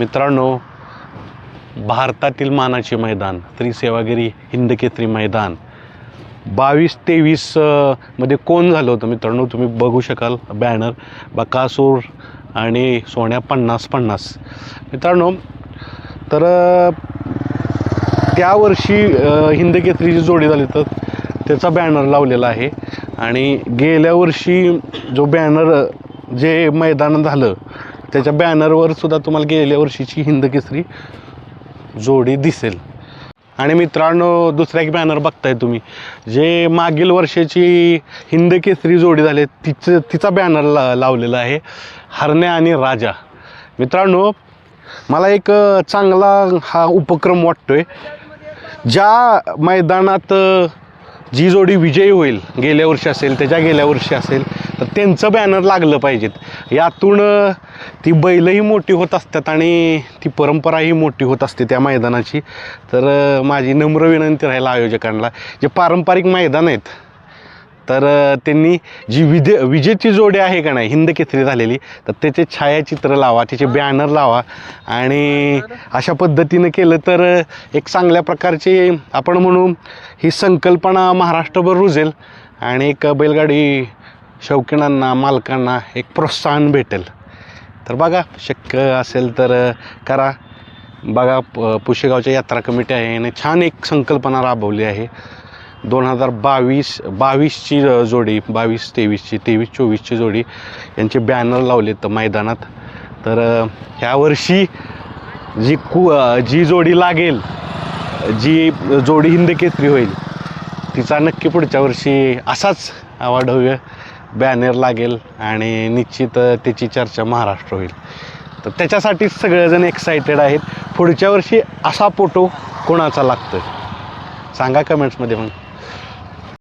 मित्रांनो भारतातील मानाचे मैदान श्री सेवागिरी हिंदकेसरी मैदान बावीस तेवीसमध्ये कोण झालं होतं मित्रांनो? तुम्ही बघू शकाल बॅनर बकासूर आणि सोन्या पन्नास पन्नास. मित्रांनो तर त्यावर्षी त्या वर्षी हिंदकेसरीची जोडी झाली तर त्याचा बॅनर लावलेला आहे. आणि गेल्या वर्षी जो बॅनर जे मैदान झालं त्याच्या बॅनरवर सुद्धा तुम्हाला गेल्या वर्षीची हिंदकेसरी जोडी दिसेल. आणि मित्रांनो दुसरा एक बॅनर बघताय तुम्ही. जे मागील वर्षाची हिंद केसरी जोडी झाली तिचं तिचा बॅनर ला लावलेला आहे हरण्या आणि राजा. मित्रांनो मला एक चांगला हा उपक्रम वाटतोय. ज्या मैदानात जी जोडी विजयी होईल गेल्या वर्षी असेल त्याच्या गेल्या वर्षी असेल तर त्यांचं बॅनर लागलं पाहिजेत. यातून ती बैलही मोठी होत असतात आणि ती परंपराही मोठी होत असते त्या मैदानाची. तर माझी नम्र विनंती राहील आयोजकांना जे पारंपरिक मैदान आहेत तर त्यांनी जी विजे विजेची जोडी आहे का नाही हिंद केसरी झालेली तर त्याचे छायाचित्र लावा त्याचे बॅनर लावा. आणि अशा पद्धतीनं केलं तर एक चांगल्या प्रकारची आपण म्हणू ही संकल्पना महाराष्ट्रभर रुजेल. आणि एक बैलगाडी शौकीनांना मालकांना एक प्रोत्साहन भेटेल. तर बघा शक्य असेल तर करा. बघा प पुशेगावच्या यात्रा कमिटी आहे आणि छान एक संकल्पना राबवली आहे. दोन हजार बावीस बावीसची जोडी बावीस तेवीसची तेवीस चोवीसची जोडी यांचे बॅनर लावले तर मैदानात. तर ह्यावर्षी ह्या वर्षी जी कु जी जोडी लागेल जी जोडी हिंदकेसरी होईल तिचा नक्की पुढच्या वर्षी असाच अवाढव्य बॅनर लागेल आणि निश्चित त्याची चर्चा महाराष्ट्र होईल. तर त्याच्यासाठीच सगळेजण एक्सायटेड आहेत. पुढच्या वर्षी असा फोटो कोणाचा लागतो सांगा कमेंट्समध्ये मग.